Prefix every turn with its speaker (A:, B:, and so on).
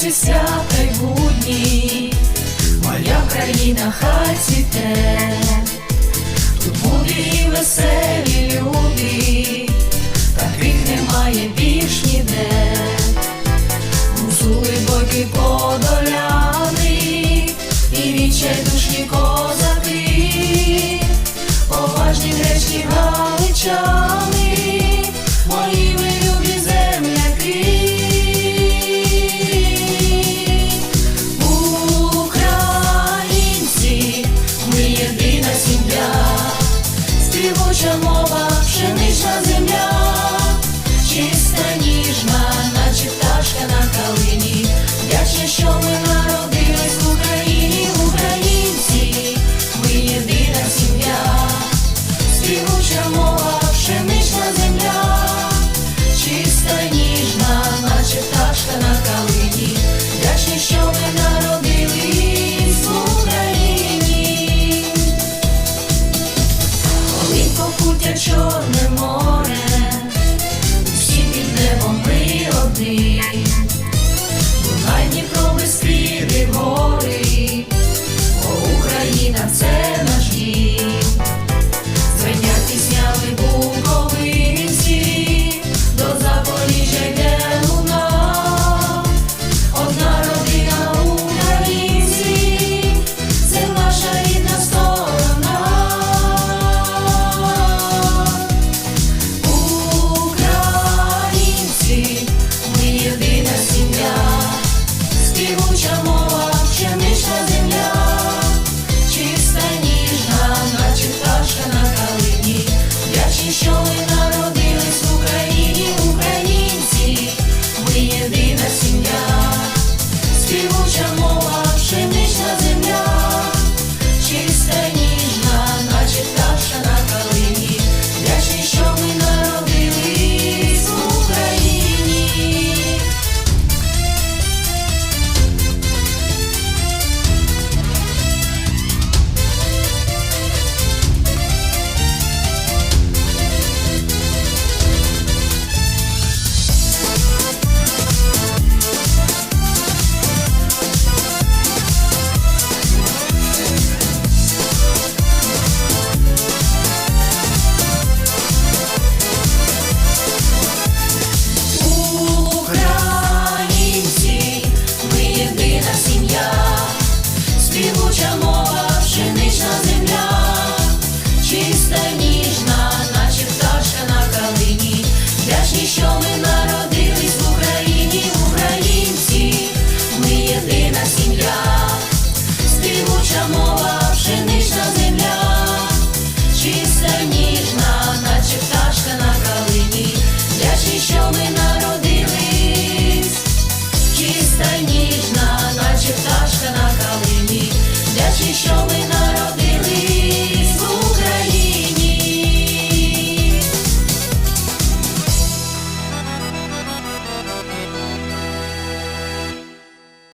A: усі свята й будні, моя країна хай цвіте, тут мудрі і веселі люди, таких немає більш ніде. Гуцули бойки подоляни, і відчайдушні козаки, поважні гречні галичани, співуча життя чорне. єдина сім'я, співуча мова, пшенична земля, чиста ні.